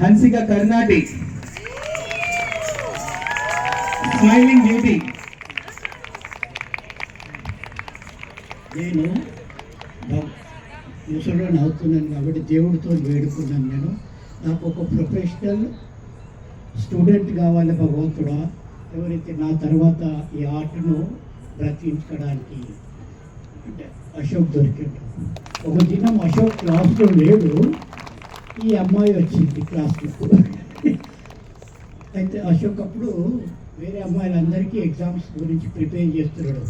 హన్సిక కర్ణాటి. Smiling beauty నేను ముసలో అవుతున్నాను కాబట్టి దేవుడితో వేడుకున్నాను నేను. నాకు ఒక ప్రొఫెషనల్ స్టూడెంట్ కావాలి భగవంతుడా. ఎవరైతే నా తర్వాత ఈ ఆర్ట్ను బ్రతికించడానికి అంటే అశోక్ దొరికాడు. ఒక దినం అశోక్ క్లాస్లో లేడు. ఈ అమ్మాయి వచ్చింది క్లాస్లో అయితే అశోక్ అప్పుడు వేరే అమ్మాయిలందరికీ ఎగ్జామ్స్ గురించి ప్రిపేర్ చేస్తున్నాడు.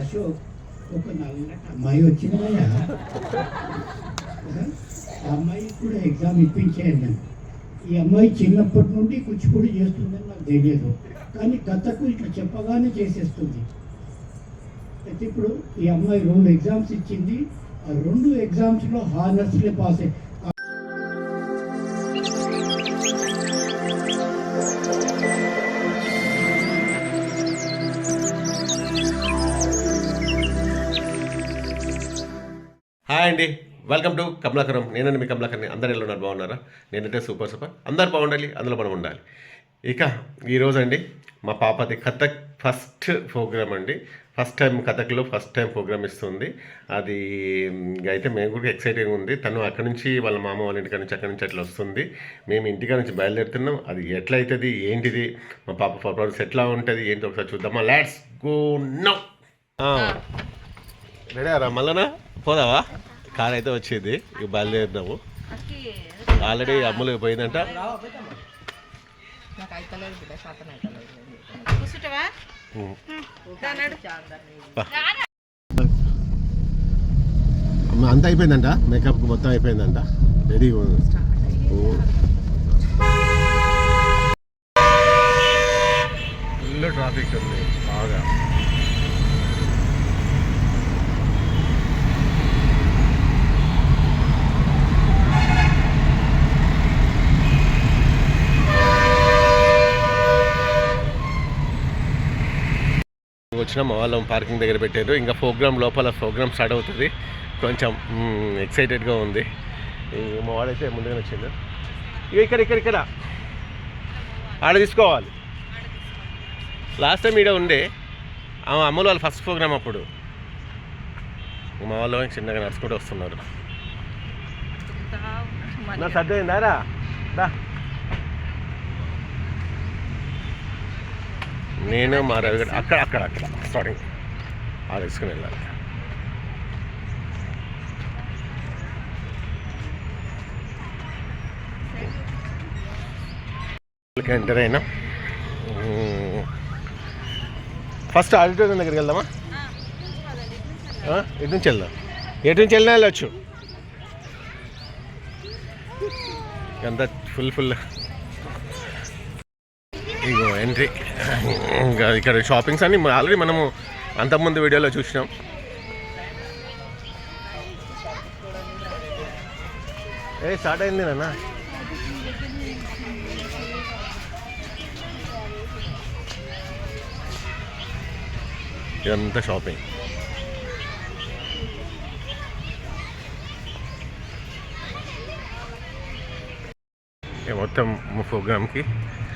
అశోక్ ఒక నల్లటి అమ్మాయి వచ్చిందయ్యా. ఆ అమ్మాయికి కూడా ఎగ్జామ్ ఇప్పించాను నేను ఈ అమ్మాయి చిన్నప్పటి నుండి కూచిపూడి చేస్తుందని నాకు తెలియదు. కానీ కథకు ఇట్లా చెప్పగానే చేసేస్తుంది. అయితే ఇప్పుడు ఈ అమ్మాయి రెండు ఎగ్జామ్స్ ఇచ్చింది. ఆ రెండు ఎగ్జామ్స్లో హానర్స్లే పాస్ అయ్యి అండి. Welcome to Kamalakaram. నేనండి మీ కమలాకర్ని. అందరు ఎలా ఉన్నారు? బాగున్నారా? నేనంటే సూపర్ సూపర్ అందరు బాగుండాలి అందులో మనం ఉండాలి. ఇక ఈరోజు అండి మా పాపది కథక్ ఫస్ట్ ప్రోగ్రామ్ అండి. ఫస్ట్ టైం కథక్లో ఫస్ట్ టైం ప్రోగ్రామ్ ఇస్తుంది. అది ఇంక అయితే మేము కూడా ఎక్సైటింగ్ ఉంది. తను అక్కడి నుంచి వాళ్ళ మామ వాళ్ళ ఇంటికాడ నుంచి అక్కడి నుంచి అట్లా వస్తుంది. మేము ఇంటికాడ నుంచి బయలుదేరుతున్నాం. అది ఎట్లా అవుతుంది ఏంటిది? మా పాప పర్ఫార్మెన్స్ ఎట్లా ఉంటుంది? ఏంటి? ఒకసారి చూద్దామా. లెట్స్ గో నౌ రెడీ రా మళ్ళనా పోదావా? కార్ అయితే వచ్చేది. ఇక బయలుదేరినాము ఆల్రెడీ అమ్ములు పోయిందంట. అంతా అయిపోయిందంట? మేకప్ మొత్తం అయిపోయిందంట. రెడీ ఫుల్ ట్రాఫిక్ ఉంది. బాగా. వచ్చిన మా వాళ్ళం పార్కింగ్ దగ్గర పెట్టారు. ఇంకా ప్రోగ్రామ్ లోపల ప్రోగ్రామ్ స్టార్ట్ అవుతుంది. కొంచెం ఎక్సైటెడ్గా ఉంది. మా వాడైతే ముందుగానే వచ్చిండు. ఇక ఇక్కడ ఇక్కడ ఇక్కడ. ఆడ తీసుకోవాలి. లాస్ట్ టైం ఈడ ఉండే ఆ అమ్మలు వాళ్ళు ఫస్ట్ ప్రోగ్రామ్ అప్పుడు. మా వాళ్ళు చిన్నగా నడుచుకుంటూ వస్తున్నారు. నా సర్దైందా రా. నేను మా రవి గారు అక్కడ అక్కడ అక్కడ. స్టార్టింగ్ ఆ తీసుకుని వెళ్ళాలి. ఎంటర్ అయినా. ఫస్ట్ ఆడిటోరియం దగ్గరికి వెళ్దామా? ఎటు నుంచి వెళ్దాం? ఎటు నుంచి వెళ్ళినా వెళ్ళొచ్చు. ఎంత ఫుల్ ఫుల్ ఇగో ఎంట్రీ ఇంకా ఇక్కడ షాపింగ్స్ అన్ని ఆల్రెడీ మనము అంతకుముందు వీడియోలో చూసినాం. ఏ స్టార్ట్ అయింది నాన్న. ఇదంతా షాపింగ్ ఇక మొత్తం ప్రోగ్రామ్కి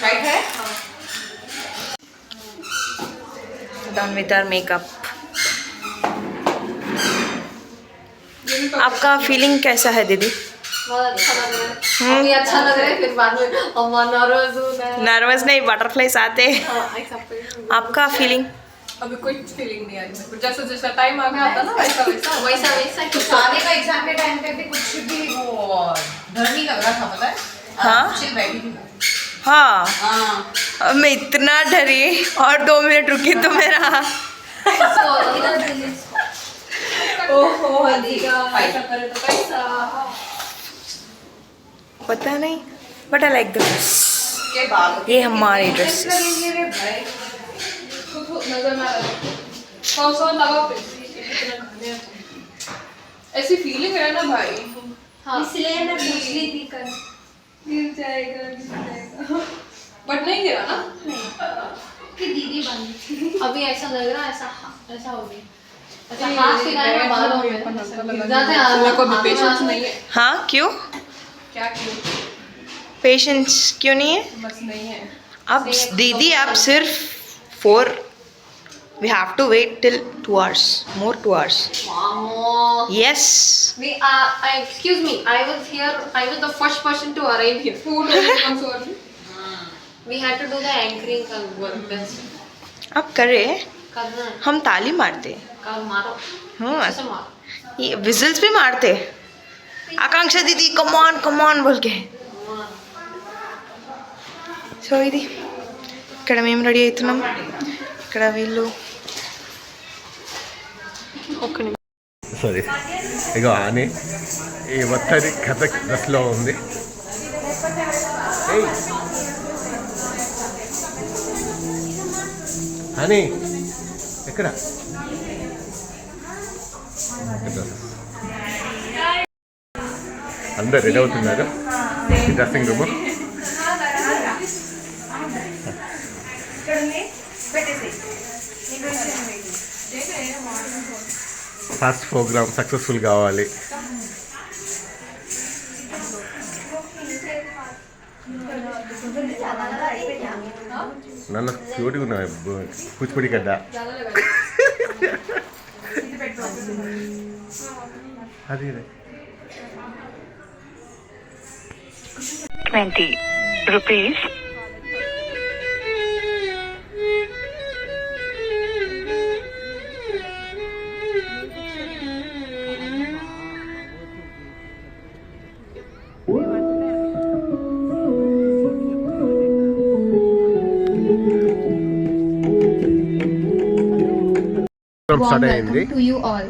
टाइट है डन विद मेकअप आपका फीलिंग कैसा है दीदी? बहुत अच्छा लग रहा है। अभी अच्छा लग रहा है फिर बाद में नर्वस नर्वस नहीं बटरफ्लाइज आते हैं। हाँ, आपका फीलिंग अभी कोई फीलिंग नहीं आ रही मेरे जैसा जैसा टाइम आगे आता ना वैसा वैसा। वैसा वैसा कुछ सारे का एग्ज़ाम के टाइम पे भी कुछ भी वो डर नहीं लग रहा था पता है? हाँ? चिल बैठी थी। हाँ, हाँ। अब मैं इतना डरी और दो मिनट रुकी तो मेरा हाँ पता नहीं बट आई लाइक ड्रेस ये हमारे ड्रेस ऐसी फीलिंग है ना भाई। हाँ। इसलिए मैं पूछ ली थी मिल जाएगा। बट नहीं गिरा ना कि दीदी बन अभी ऐसा लग रहा है ऐसा ऐसा हो गया हाँ क्यों क्या क्यों पेशेंस क्यों नहीं है बस नहीं है आप दीदी आप सिर्फ़ four we have to wait till two hours more two hours wow. yes we uh, excuse me i was here i was the first person to arrive here food comes over We had to do the anchoring and work best. अब करे करना है, हम ताली मारते कल मारो हाँ ऐसे मारो ये विजल्स भी मारते आकांक्षा दीदी कमॉन कमॉन बोल के సో ఇది ఇక్కడ మేము రెడీ అవుతున్నాం ఇక్కడ వీళ్ళు ఒక్క నిమిషం సారీ ఇగో అని ఈ మొత్తాన్ని కథ డ్రెస్లో ఉంది అని. ఎక్కడ? అందరు రెడీ అవుతున్నారు? Dressing room first programme successful కావాలి. క్యూట్గా ఉన్నా కూచిపూడి గడ్డ అది ట్వంటీ రూపీస్ warm స్టార్ట్ అయింది welcome to you all.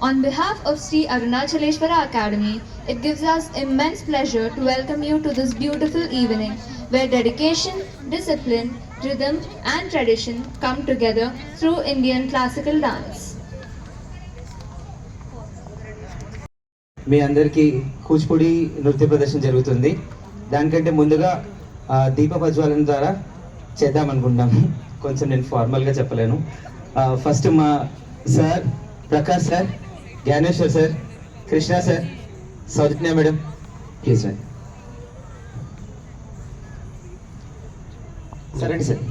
On behalf of Sri Arunachaleshwara Academy, it gives us immense pleasure to welcome you to this beautiful evening where dedication, discipline, rhythm, and tradition come together through Indian classical dance. మీ అందరికీ కూచిపూడి నృత్య ప్రదర్శన జరుగుతుంది దానికంటే ముందుగా దీప ప్రజ్వాలన ద్వారా చేద్దాం అనుకుంటున్నాము కొంచెం నేను ఫార్మల్గా చెప్పలేను ఫస్ట్ మా sir Prakash sir Gnaneshwar sir Krishna sir Soujanya madam please sir సరే sir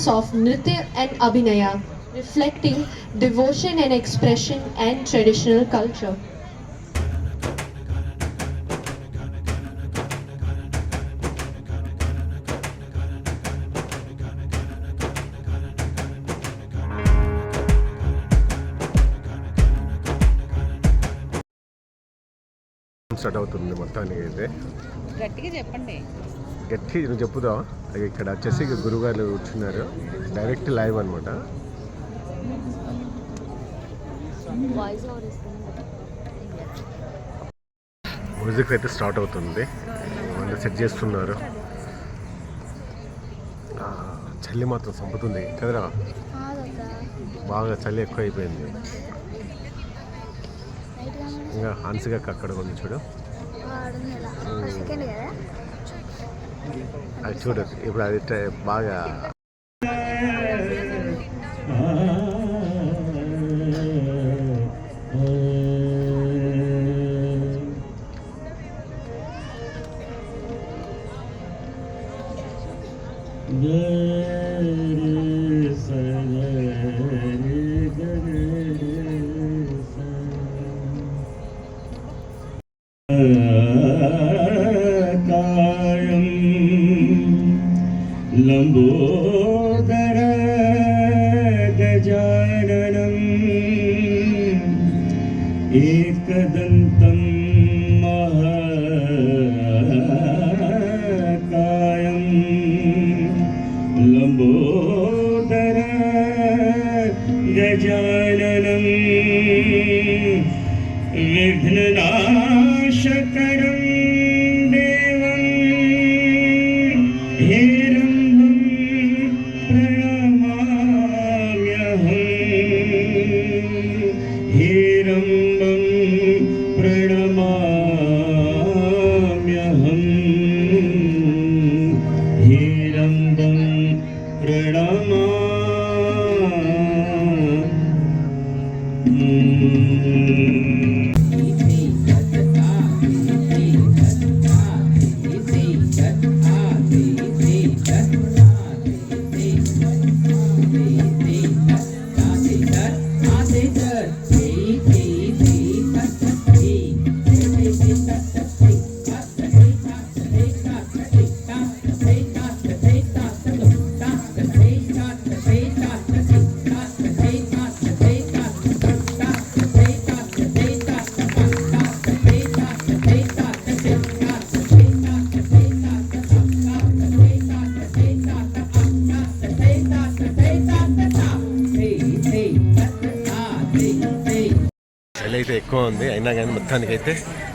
sir Of Nritya and Abhinaya, reflecting devotion and expression and traditional culture. Start అవుతుంది మొత్తానికి అయితే గట్టిగా చెప్పండి గట్టి నువ్వు చెప్పుదా? ఇక్కడ వచ్చేసి గురుగారు కూర్చున్నారు. డైరెక్ట్ లైవ్ అనమాట మ్యూజిక్ అయితే స్టార్ట్ అవుతుంది. వాళ్ళు సెట్ చేస్తున్నారు. చలి మాత్రం చంపుతుంది. కదరా? బాగా చలి ఎక్కువ అయిపోయింది ఇంకా హన్సిగా అక్కడ ఉంది చూడు. అది చూడు ఇప్పుడు అది ట- బాగా जननम् विघ्ननाशकरम्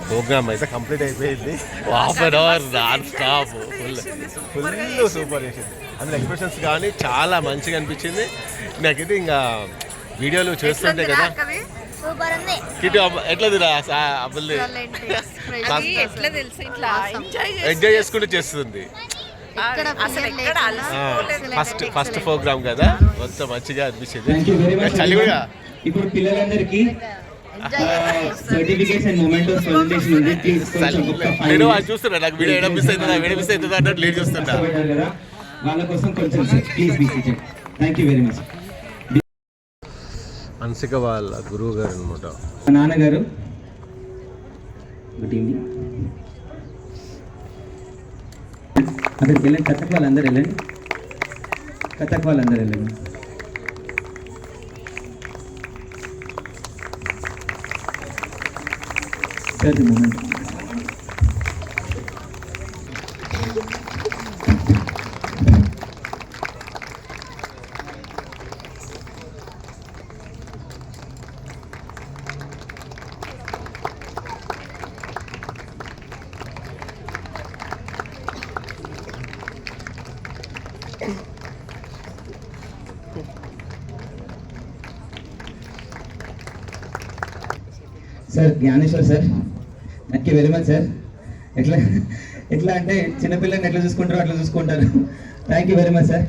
ప్రోగ్రామ్ అయితే కంప్లీట్ అయిపోయింది. Half an hour non stop full full super చేసింది అందులో ఎక్స్ప్రెషన్స్ కానీ చాలా మంచిగా అనిపించింది. నాకైతే ఇంకా వీడియోలు చేస్తుంటే కదా. సూపర్ ఉంది. కిటి ఎట్లా తిరా అబ్బుల్ది. ఎట్లా తెలుసు ఇట్లా? ఎంజాయ్ ఎంజాయ్ చేసుకుంటూ చేస్తుంది. ఫస్ట్ ఫస్ట్ ప్రోగ్రామ్ కదా మొత్తం మంచిగా అనిపించింది. చలి కూడా. ఇప్పుడు పిల్లలందరికీ ఉంది. ప్లీజ్ కొంచెం ఒక్క నేను. అది చూస్తున్నా నాకు వీడియో ఎడ మిస్ అవుతుందా వీడియో మిస్ అవుతుందా అన్నట్టు లేట్ చూస్తున్నా. వాళ్ళ కోసం కొంచెం please be seated thank you very much Ansika వాళ్ళ గురువు గారు అనమాట. నాన్నగారు. గుడ్ ఈవినింగ్ అక్కడికి వెళ్ళండి కథక్ వాళ్ళందరూ వెళ్ళండి. కథక్ వాళ్ళందరూ వెళ్ళండి. Sir much sir. ఎట్లా ఎట్లా అంటే చిన్నపిల్లని ఎట్లా చూసుకుంటారో అట్లా చూసుకుంటారు. Thank you very much sir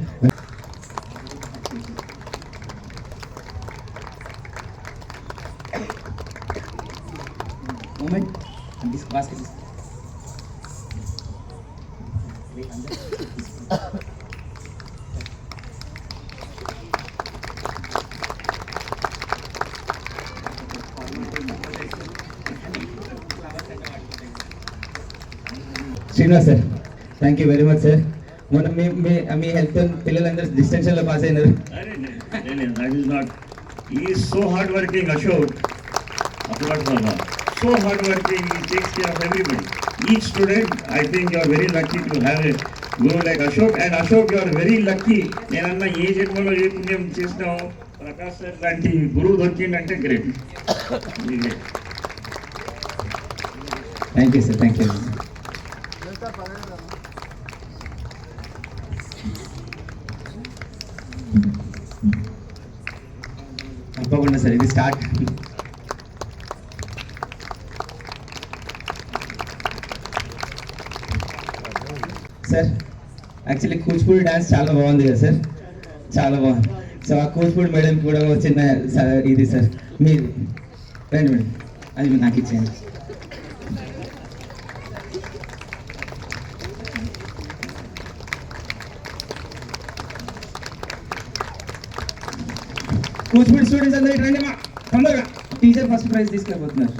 moment Srinivas sir thank you very much sir మొన్న మీ మీ మీ హెల్త్ పిల్లలందరూ డిస్టెన్షన్లో పాస్ అయినారు That is not. He is so hardworking, Ashok. Apart from that. So hardworking, he takes care of everybody. Each student, I think you are very lucky to have a guru like Ashok. And Ashok, you are very lucky. నేనన్నా ఏ జన్మలో ఏ పుణ్యం చేసినావు Prakash sir లాంటి గురువు దొరికిందంటే great thank you sir thank you sir ఇది start sir actually Kuchipudi dance చాలా బాగుంది కదా సార్? చాలా బాగుంది. సో ఆ కూచిపూడి మేడం కూడా చిన్న స- ఇది సార్. మీరు రండి మేడం అది నాకు ఇచ్చేయండి. కూచిపూడి స్టూడెంట్స్ అందరికి రండి మా తొందరగా టీచర్ ఫస్ట్ ప్రైజ్ తీసుకెళ్ళిపోతున్నారు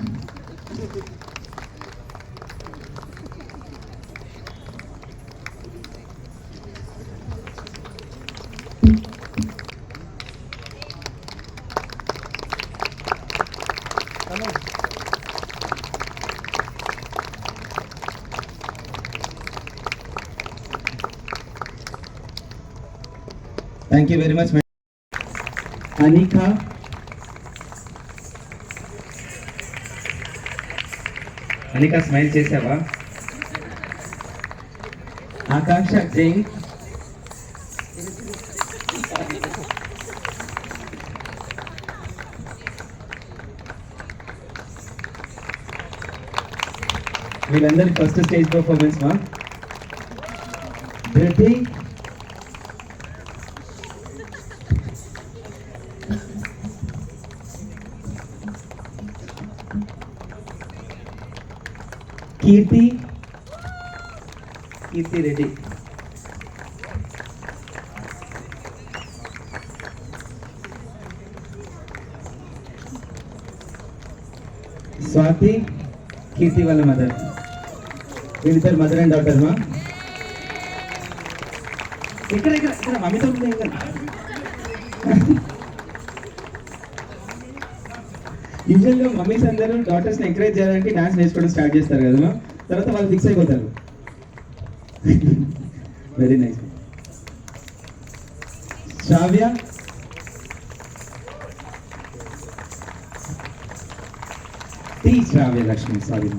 thank you very much Anika. Anika smile చేసావా? ఆకాంక్ష జైన్. వీళ్ళందరి ఫస్ట్ స్టేజ్ పర్ఫార్మెన్స్ మా. ధృతి కీర్తి కీర్తి రెడ్డి. స్వాతి కీర్తి వాళ్ళ మదర్. వీళ్ళిద్దరు మదర్ అండ్ డాక్టర్ మా? ఇక్కడ ఇక్కడ ఇక్కడ మమ్మీతో యూజువల్గా మమ్మీస్ అందరూ డాటర్స్ని ఎంకరేజ్ చేయడానికి డాన్స్ నేర్చుకోవడం స్టార్ట్ చేస్తారు కదా తర్వాత వాళ్ళు ఫిక్స్ అయిపోతారు. Very nice Shravya? Tea Shravya Lakshmi sorry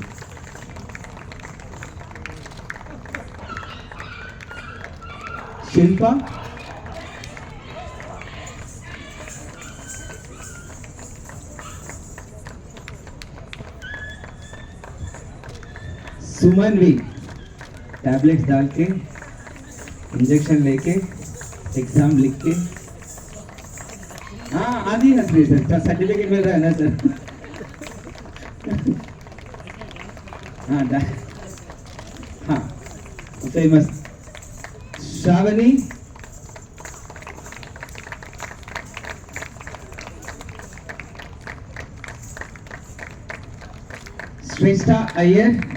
Shilpa? Suman भी टैबलेट्स डाल के इंजेक्शन लेके एग्ज़ाम लिख के। हाँ आधी हंस रही सर सर्टिफिकेट मिल रहा है ना सर? हाँ हाँ famous Shravani. Shreshta Iyer.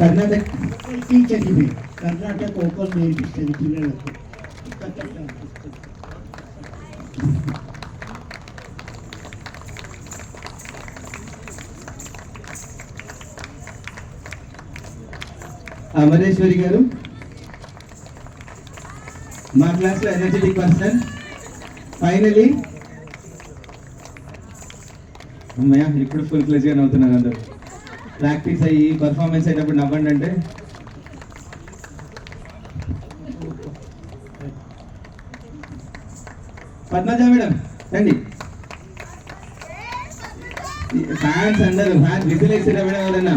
Karnataka teacher Karnataka open నేర్పిస్తుంది పిల్లలకు. అమరేశ్వరి గారు మా క్లాస్లో ఎనర్జెటిక్ పర్సన్ ఫైనలీ అమ్మయ్య ఇప్పుడు ఫుల్గా నవ్వుతున్నారు అందరు. ప్రాక్టీస్ అయ్యి పర్ఫార్మెన్స్ అయినప్పుడు నవ్వండి అంటే. పద్మజ మేడం రండి. ఫ్యాన్స్ అందరు ఫ్యాన్స్ విజిల్ వేసిరా మేడం ఎవరన్నా?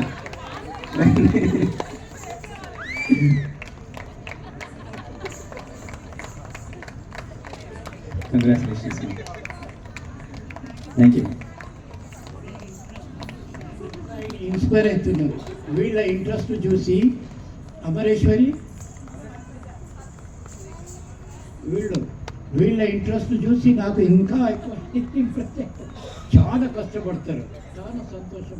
కంగ్రాచులేషన్స్ థ్యాంక్ యూ ఇన్స్పైర్ అవుతున్నారు వీళ్ళ ఇంట్రెస్ట్ చూసి అమరేశ్వరి వీళ్ళు వీళ్ళ ఇంట్రెస్ట్ చూసి నాకు ఇంకా ఎక్కువ interest ఎక్కువ. చాలా కష్టపడతారు చాలా సంతోషం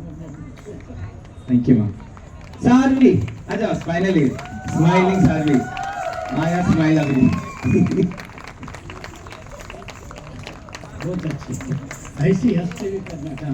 థ్యాంక్ యూ మ్యామ్ సార్వి అచ్చా ఫైనలీ స్మైలింగ్ సార్వి ఆయా స్మైల్ అవి बहुत अच्छी ऐसी हंसते हुए करना काम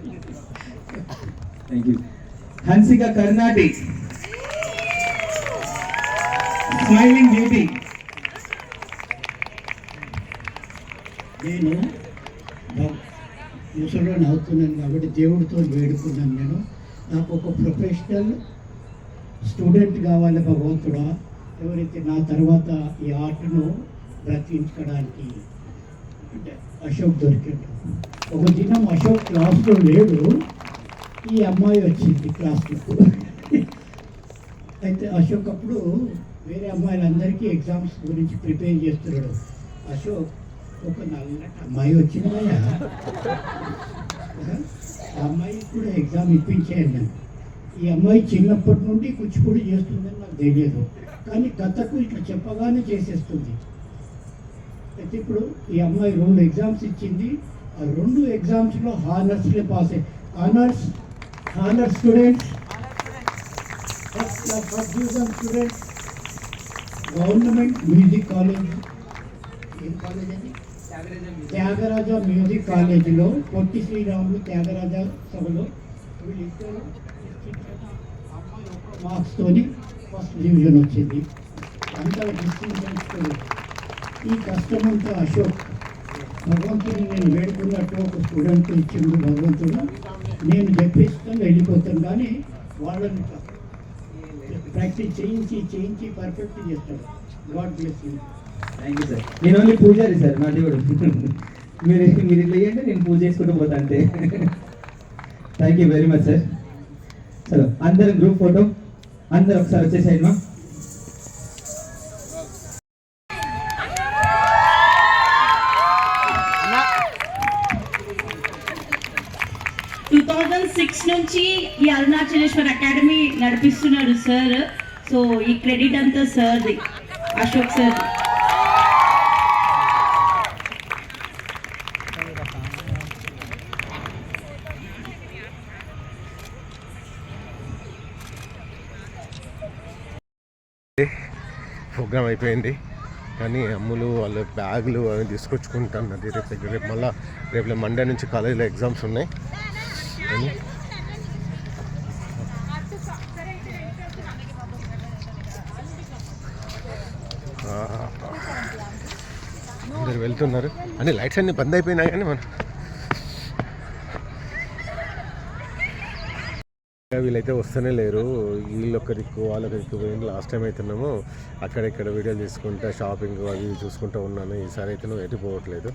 థ్యాంక్ యూ హన్సిక కర్ణాటి స్మైలింగ్ బ్యూటీ నేను బ- ముసలిని అవుతున్నాను కాబట్టి దేవుడితో వేడుకున్నాను నేను. నాకు ఒక ప్రొఫెషనల్ స్టూడెంట్ కావాలి భగవంతుడా. ఎవరైతే నా తర్వాత ఈ ఆర్ట్ను బ్రతికించడానికి అంటే అశోక్ దొరికాడు. ఒక దినం అశోక్ క్లాస్లో లేడు. ఈ అమ్మాయి వచ్చింది క్లాస్లో అయితే అశోక్ అప్పుడు వేరే అమ్మాయిలందరికీ ఎగ్జామ్స్ గురించి ప్రిపేర్ చేస్తున్నాడు. అశోక్ ఒక నల్లటి అమ్మాయి వచ్చిందయ్యా. ఆ అమ్మాయికి కూడా ఎగ్జామ్ ఇప్పించాను నేను ఈ అమ్మాయి చిన్నప్పటి నుండి కూచిపూడి చేస్తుందని నాకు తెలియదు. కానీ కథకు ఇట్లా చెప్పగానే చేసేస్తుంది. అయితే ఇప్పుడు ఈ అమ్మాయి రెండు ఎగ్జామ్స్ ఇచ్చింది. ఆ రెండు ఎగ్జామ్స్లో హానర్స్లే పాస్ అయ్యి honours honour students first class first division students government music college ఏం కాలేజ్ అది? త్యాగరాజ మ్యూజిక్ కాలేజీలో పొట్టి శ్రీరాములు త్యాగరాజ సభలో వీళ్ళిద్దరు మార్క్స్తోని ఫస్ట్ డివిజన్ వచ్చింది. అంత డిస్టింక్షన్స్తో ఈ కష్టమంతా అశోక్ భగవంతుని నేను వేడుకున్నట్టు ఒక స్టూడెంట్ ఇచ్చిండు భగవంతుడు. నేను చెప్పిస్తాను వెళ్ళిపోతాను కానీ వాళ్ళని ప్రాక్టీస్ చేయించి చేయించి పర్ఫెక్ట్ చేస్తాడు. God bless you. Thank you sir నేను ఓన్లీ పూజారి సార్ నా దేవుడు. మీరు మీరు ఇట్లా అంటే నేను పూజ చేసుకుంటూ పోతా అంతే. Thank you very much sir చలో అందరం గ్రూప్ ఫోటో అందరు ఒకసారి వచ్చేసాయి నుంచి ఈ అరుణాచలేశ్వర్ అకాడమీ నడిపిస్తున్నాడు సార్. సో ఈ క్రెడిట్ అంతా సార్ది. అశోక్ సార్. ప్రోగ్రామ్ అయిపోయింది. కానీ అమ్ములు వాళ్ళ బ్యాగులు అవి తీసుకొచ్చుకుంటున్నది రేపు దగ్గర రేపు మళ్ళీ రేపు మండే నుంచి కాలేజీలో ఎగ్జామ్స్ ఉన్నాయి అని ఆ, అందరు వెళ్తున్నారు. అన్ని లైట్స్ అన్ని బంద్ అయిపోయినాయి కానీ మనం వీళ్ళైతే వస్తూనే లేరు. వీళ్ళొక్కరికి వాళ్ళొకరికి పోయింది లాస్ట్ టైం అయితేనేమో అక్కడ ఇక్కడ వీడియోలు తీసుకుంటా షాపింగ్ అవి చూసుకుంటూ ఉన్నాను. ఈసారి అయితే నువ్వు ఎటు పోవట్లేదు.